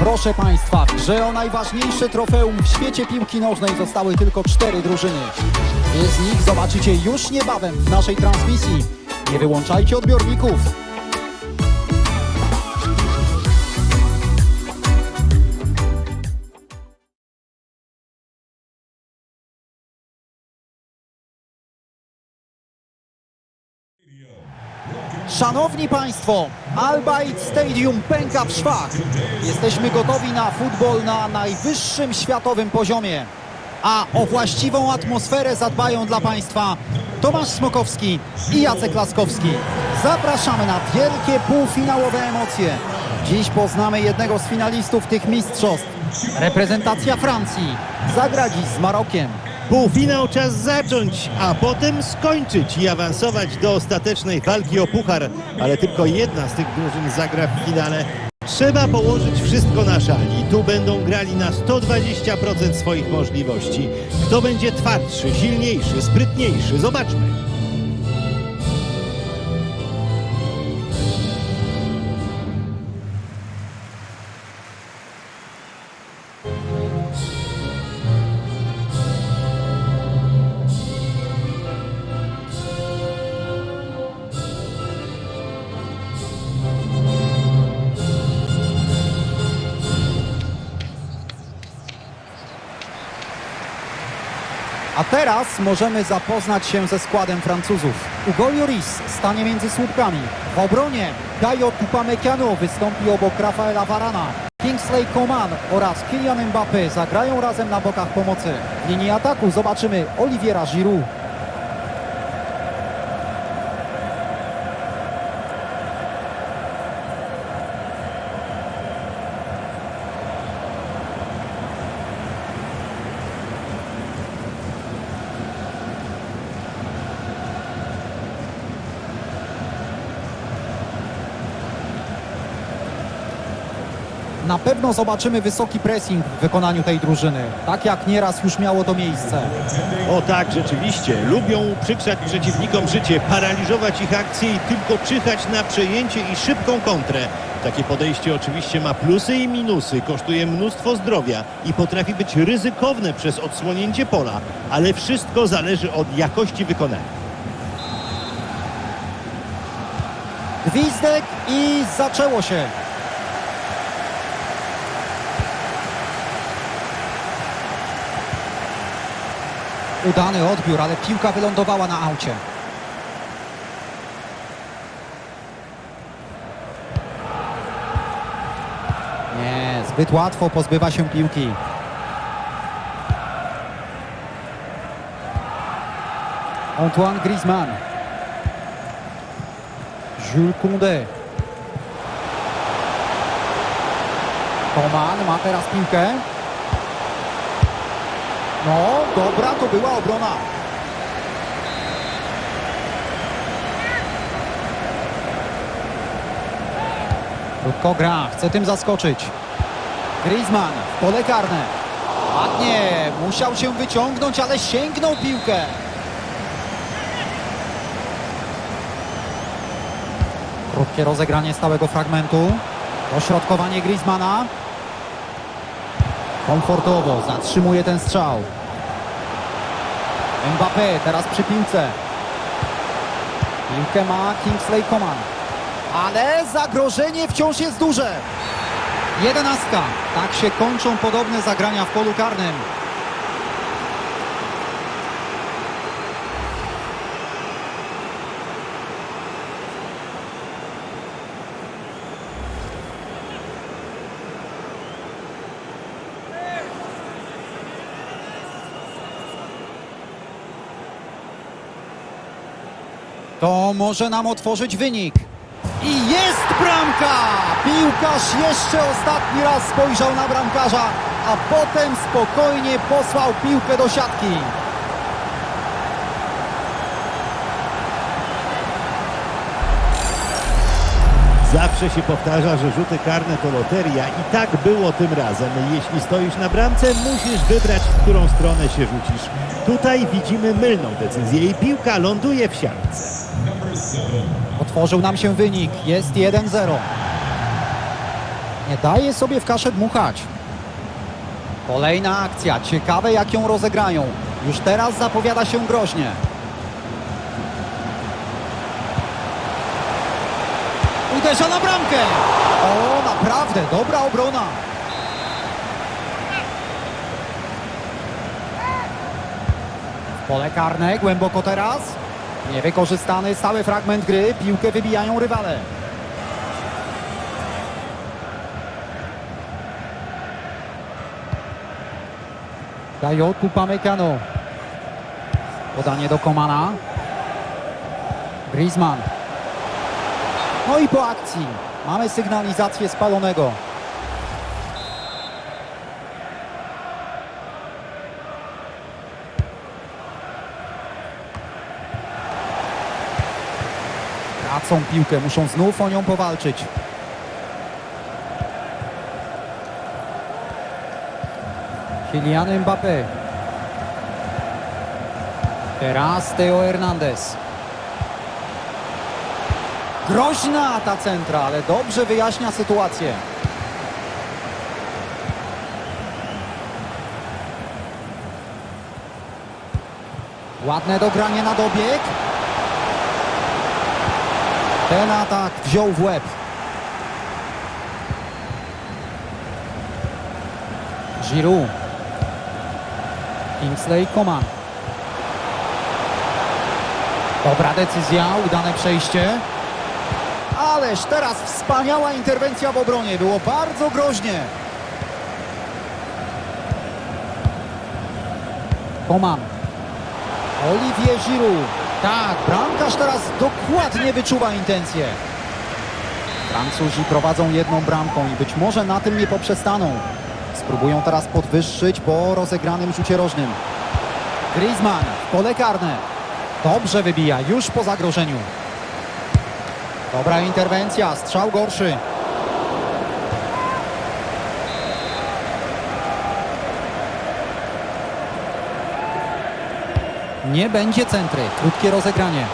Proszę Państwa, grze o najważniejsze trofeum w świecie piłki nożnej zostały tylko cztery drużyny. Dwie z nich zobaczycie już niebawem w naszej transmisji. Nie wyłączajcie odbiorników. Szanowni Państwo, Albaid Stadium pęka w szwach. Jesteśmy gotowi na futbol na najwyższym światowym poziomie. A o właściwą atmosferę zadbają dla Państwa Tomasz Smokowski i Jacek Laskowski. Zapraszamy na wielkie półfinałowe emocje. Dziś poznamy jednego z finalistów tych mistrzostw. Reprezentacja Francji zagra dziś z Marokiem. Półfinał czas zacząć, a potem skończyć i awansować do ostatecznej walki o puchar. Ale tylko jedna z tych drużyn zagra w finale. Trzeba położyć wszystko na szali. Tu będą grali na 120% swoich możliwości. Kto będzie twardszy, silniejszy, sprytniejszy? Zobaczmy. Teraz możemy zapoznać się ze składem Francuzów. Hugo Lloris stanie między słupkami. W obronie Dayo Tupamecano wystąpi obok Rafaela Varana. Kingsley Coman oraz Kylian Mbappé zagrają razem na bokach pomocy. W linii ataku zobaczymy Oliviera Giroud. Na pewno zobaczymy wysoki pressing w wykonaniu tej drużyny, tak jak nieraz już miało to miejsce. O tak, rzeczywiście. Lubią przykrzać przeciwnikom życie, paraliżować ich akcje i tylko czyhać na przejęcie i szybką kontrę. Takie podejście oczywiście ma plusy i minusy, kosztuje mnóstwo zdrowia i potrafi być ryzykowne przez odsłonięcie pola, ale wszystko zależy od jakości wykonania. Gwizdek i zaczęło się. Udany odbiór, ale piłka wylądowała na aucie. Nie, zbyt łatwo pozbywa się piłki. Antoine Griezmann. Jules Koundé. Coman ma teraz piłkę. No, dobra to była obrona. Krótko gra, chce tym zaskoczyć. Griezmann pole karne. Ładnie, musiał się wyciągnąć, ale sięgnął piłkę. Krótkie rozegranie stałego fragmentu. Dośrodkowanie Griezmana. Komfortowo zatrzymuje ten strzał. Mbappé teraz przy piłce. Piłkę ma Kingsley Coman. Ale zagrożenie wciąż jest duże. Jedenastka. Tak się kończą podobne zagrania w polu karnym. To może nam otworzyć wynik. I jest bramka! Piłkarz jeszcze ostatni raz spojrzał na bramkarza, a potem spokojnie posłał piłkę do siatki. Zawsze się powtarza, że rzuty karne to loteria i tak było tym razem. Jeśli stoisz na bramce, musisz wybrać, w którą stronę się rzucisz. Tutaj widzimy mylną decyzję i piłka ląduje w siatce. Otworzył nam się wynik. Jest 1-0. Nie daje sobie w kaszę dmuchać. Kolejna akcja. Ciekawe jak ją rozegrają. Już teraz zapowiada się groźnie. Uderza na bramkę. O, naprawdę dobra obrona. Pole karne, głęboko teraz. Niewykorzystany stały fragment gry. Piłkę wybijają rywale. Dayot Upamecano. Podanie do Komana. Griezmann. No i po akcji mamy sygnalizację spalonego. Tracą piłkę, muszą znów o nią powalczyć. Kylian Mbappé. Teraz Teo Hernandez. Groźna ta centra, ale dobrze wyjaśnia sytuację. Ładne dogranie na dobieg. Ten atak wziął w łeb. Giroud. Kingsley Coman. Dobra decyzja, udane przejście. Ależ teraz wspaniała interwencja w obronie. Było bardzo groźnie. Coman. Olivier Giroud. Tak, bramkarz teraz dokładnie wyczuwa intencje. Francuzi prowadzą jedną bramką i być może na tym nie poprzestaną. Spróbują teraz podwyższyć po rozegranym rzucie rożnym. Griezmann pole karne. Dobrze wybija, już po zagrożeniu. Dobra interwencja, strzał gorszy. Nie będzie centry, krótkie rozegranie.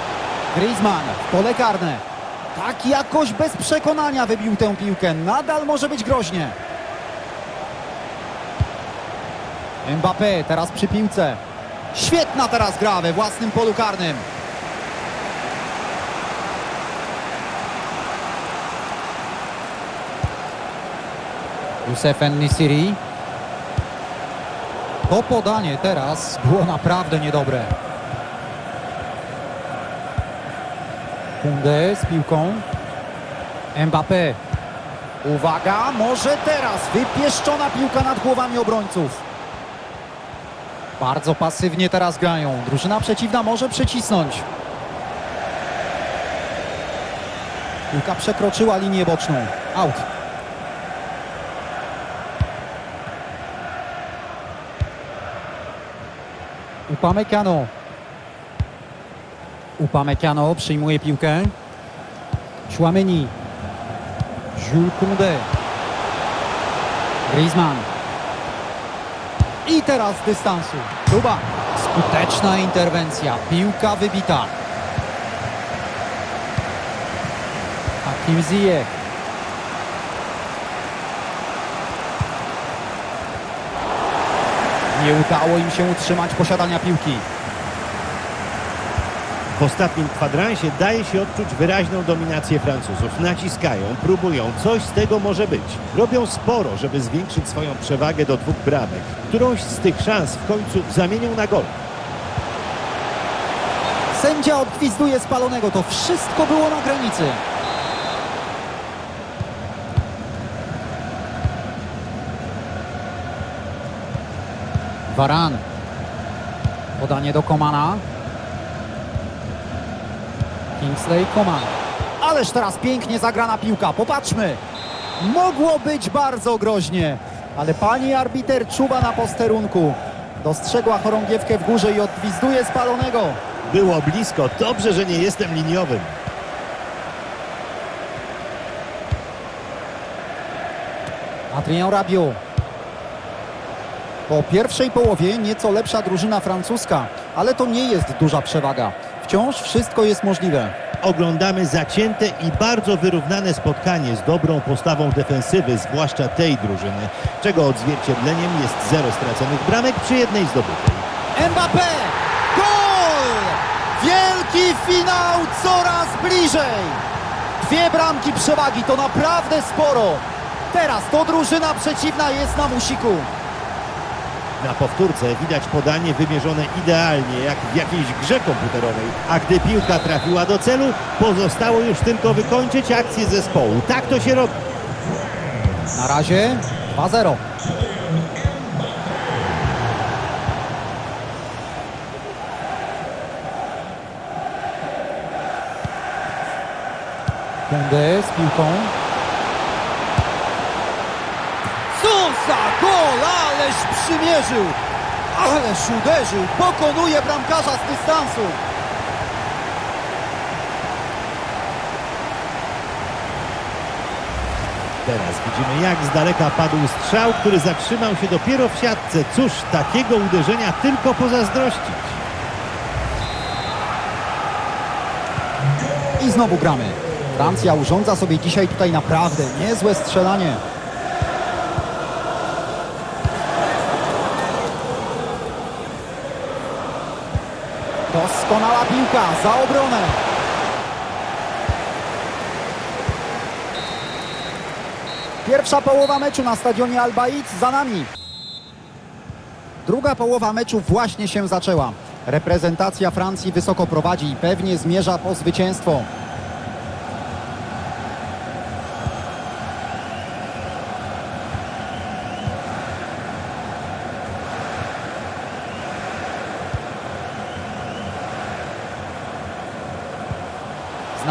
Griezmann pole karne. Tak jakoś bez przekonania wybił tę piłkę. Nadal może być groźnie. Mbappé teraz przy piłce. Świetna teraz gra we własnym polu karnym. Youssef Nisiri. To podanie teraz było naprawdę niedobre. Kunde z piłką. Mbappé. Uwaga, może teraz wypieszczona piłka nad głowami obrońców. Bardzo pasywnie teraz grają. Drużyna przeciwna może przycisnąć. Piłka przekroczyła linię boczną. Out. Upamecano. Upamecano przyjmuje piłkę. Chouameni. Jules Koundé. Griezmann. I teraz dystansu. Próba. Skuteczna interwencja. Piłka wybita. Hakim Ziyech. Nie udało im się utrzymać posiadania piłki. W ostatnim kwadransie daje się odczuć wyraźną dominację Francuzów. Naciskają, próbują, coś z tego może być. Robią sporo, żeby zwiększyć swoją przewagę do dwóch bramek. Którąś z tych szans w końcu zamienił na gol. Sędzia odgwizduje spalonego. To wszystko było na granicy. Varan. Podanie do Komana. Kingsley Coman. Ależ teraz pięknie zagrana piłka. Popatrzmy. Mogło być bardzo groźnie, ale pani arbiter czuwa na posterunku. Dostrzegła chorągiewkę w górze i odgwizduje spalonego. Było blisko. Dobrze, że nie jestem liniowym. Adrien Rabiot. Po pierwszej połowie nieco lepsza drużyna francuska, ale to nie jest duża przewaga. Wciąż wszystko jest możliwe. Oglądamy zacięte i bardzo wyrównane spotkanie z dobrą postawą defensywy, zwłaszcza tej drużyny, czego odzwierciedleniem jest zero straconych bramek przy jednej zdobytej. Mbappé! Gol! Wielki finał coraz bliżej! Dwie bramki przewagi to naprawdę sporo. Teraz to drużyna przeciwna jest na musiku. Na powtórce widać podanie wymierzone idealnie, jak w jakiejś grze komputerowej. A gdy piłka trafiła do celu, pozostało już tylko wykończyć akcję zespołu. Tak to się robi. Na razie 2-0. Będę z piłką. Sosa, gol, ależ przymierzył! Ależ uderzył, pokonuje bramkarza z dystansu. Teraz widzimy, jak z daleka padł strzał, który zatrzymał się dopiero w siatce. Cóż, takiego uderzenia tylko pozazdrościć. I znowu gramy. Francja urządza sobie dzisiaj tutaj naprawdę niezłe strzelanie. Doskonała piłka za obronę. Pierwsza połowa meczu na stadionie Al-Baid za nami. Druga połowa meczu właśnie się zaczęła. Reprezentacja Francji wysoko prowadzi i pewnie zmierza po zwycięstwo.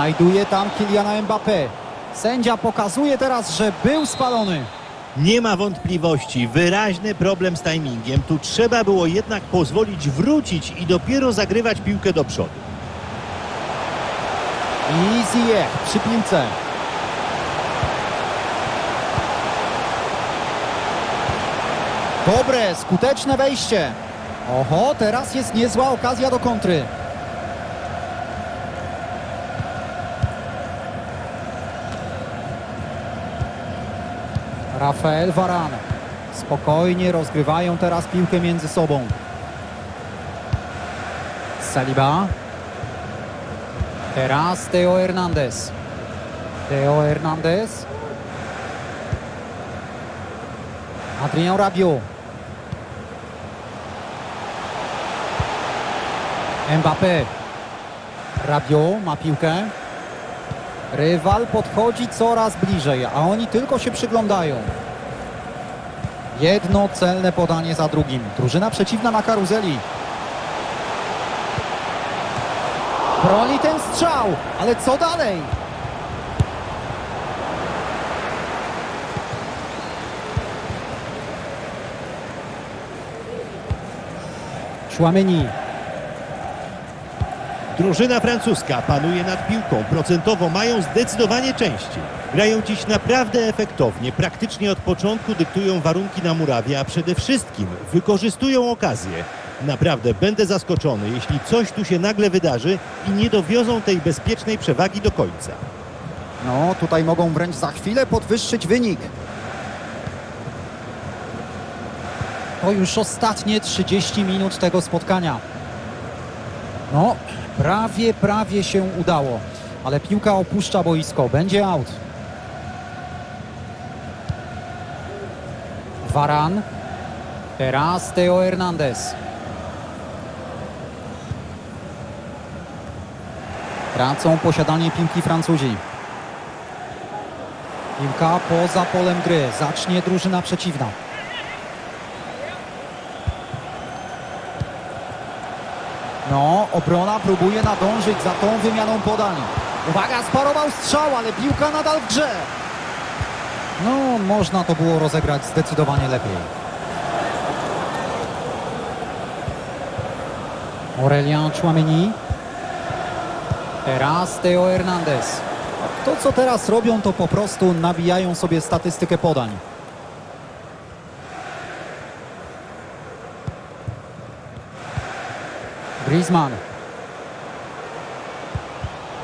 Znajduje tam Kyliana Mbappé. Sędzia pokazuje teraz, że był spalony. Nie ma wątpliwości, wyraźny problem z timingiem. Tu trzeba było jednak pozwolić wrócić i dopiero zagrywać piłkę do przodu. I Ziyech przy piłce. Dobre, skuteczne wejście. Oho, teraz jest niezła okazja do kontry. Rafael Varane. Spokojnie rozgrywają teraz piłkę między sobą. Saliba. Teraz Teo Hernandez. Teo Hernandez. Adrien Rabiot. Mbappé. Rabiot ma piłkę. Rywal podchodzi coraz bliżej, a oni tylko się przyglądają. Jedno celne podanie za drugim. Drużyna przeciwna na karuzeli. Broni ten strzał, ale co dalej? Chouameni. Drużyna francuska panuje nad piłką, procentowo mają zdecydowanie częściej. Grają dziś naprawdę efektownie, praktycznie od początku dyktują warunki na murawie, a przede wszystkim wykorzystują okazję. Naprawdę będę zaskoczony, jeśli coś tu się nagle wydarzy i nie dowiozą tej bezpiecznej przewagi do końca. No, tutaj mogą wręcz za chwilę podwyższyć wynik. To już ostatnie 30 minut tego spotkania. No, prawie, prawie się udało. Ale piłka opuszcza boisko. Będzie out. Varan. Teraz Teo Hernandez. Tracą posiadanie piłki Francuzi. Piłka poza polem gry. Zacznie drużyna przeciwna. No, obrona próbuje nadążyć za tą wymianą podań. Uwaga, sparował strzał, ale piłka nadal w grze. No, można to było rozegrać zdecydowanie lepiej. Aurelien Chouameni. Teraz Teo Hernandez. To, co teraz robią, to po prostu nabijają sobie statystykę podań. Griezmann.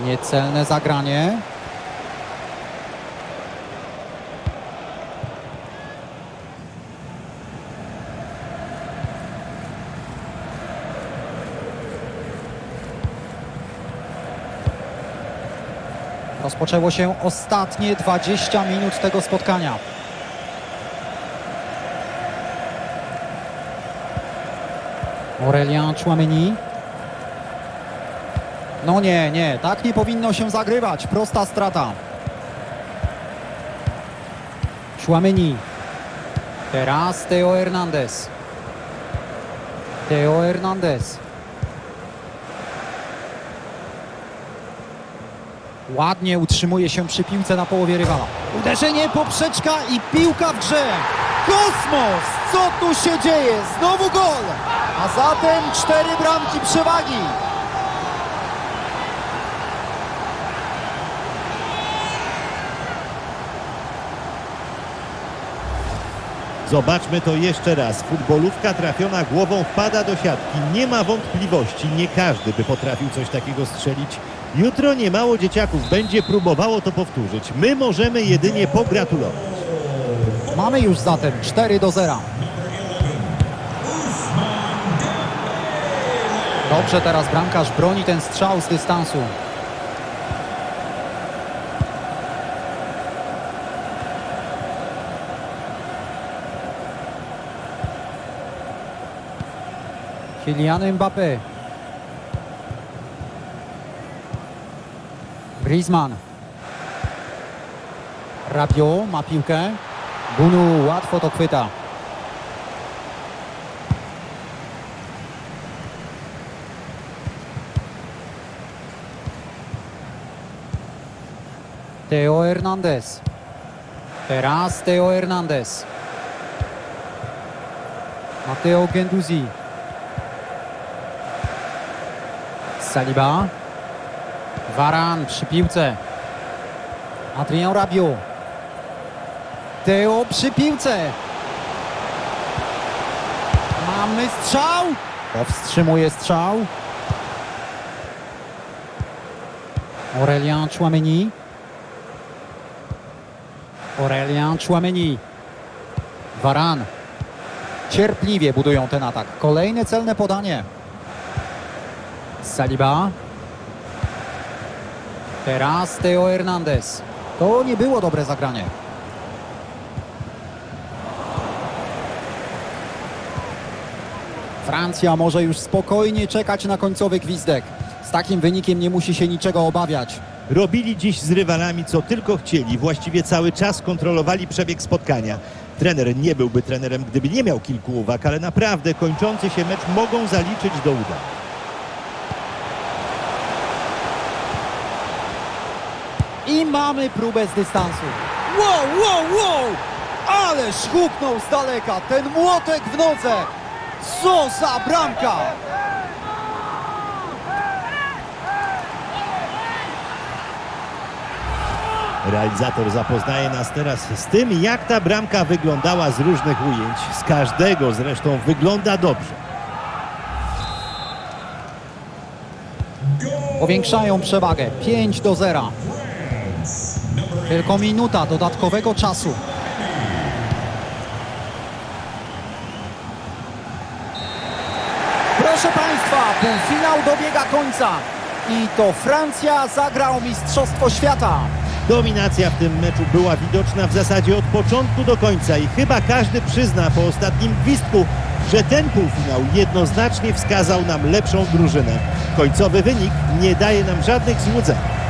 Niecelne zagranie. Rozpoczęło się ostatnie 20 minut tego spotkania. Aurelien Chouameni. No nie, nie, tak nie powinno się zagrywać. Prosta strata. Chouameni. Teraz Teo Hernandez. Teo Hernandez. Ładnie utrzymuje się przy piłce na połowie rywala. Uderzenie, poprzeczka i piłka w grze. Kosmos! Co tu się dzieje? Znowu gol! A zatem cztery bramki przewagi. Zobaczmy to jeszcze raz. Futbolówka trafiona głową wpada do siatki. Nie ma wątpliwości, nie każdy by potrafił coś takiego strzelić. Jutro niemało dzieciaków będzie próbowało to powtórzyć. My możemy jedynie pogratulować. Mamy już zatem 4 do 0. Dobrze teraz bramkarz broni ten strzał z dystansu. Kylian Mbappé. Griezmann. Rabiot ma piłkę. Bunu łatwo to chwyta. Teo Hernandez. Teraz Teo Hernandez. Mateo Genduzi. Saliba. Varan przy piłce. Adrien Rabiot. Teo przy piłce. Mamy strzał. Powstrzymuje strzał. Aurelien Chouameni. Aurelien Chouameni. Varan. Cierpliwie budują ten atak. Kolejne celne podanie. Saliba. Teraz Teo Hernandez. To nie było dobre zagranie. Francja może już spokojnie czekać na końcowy gwizdek. Z takim wynikiem nie musi się niczego obawiać. Robili dziś z rywalami co tylko chcieli. Właściwie cały czas kontrolowali przebieg spotkania. Trener nie byłby trenerem, gdyby nie miał kilku uwag, ale naprawdę kończący się mecz mogą zaliczyć do uda. I mamy próbę z dystansu. Wow, wow, wow! Ależ huknął z daleka ten młotek w nodze. Co za bramka! Realizator zapoznaje nas teraz z tym, jak ta bramka wyglądała z różnych ujęć. Z każdego zresztą wygląda dobrze. Powiększają przewagę 5 do 0. Tylko minuta dodatkowego czasu. Proszę Państwa, półfinał dobiega końca. I to Francja zagra o Mistrzostwo Świata. Dominacja w tym meczu była widoczna w zasadzie od początku do końca i chyba każdy przyzna po ostatnim gwizdku, że ten półfinał jednoznacznie wskazał nam lepszą drużynę. Końcowy wynik nie daje nam żadnych złudzeń.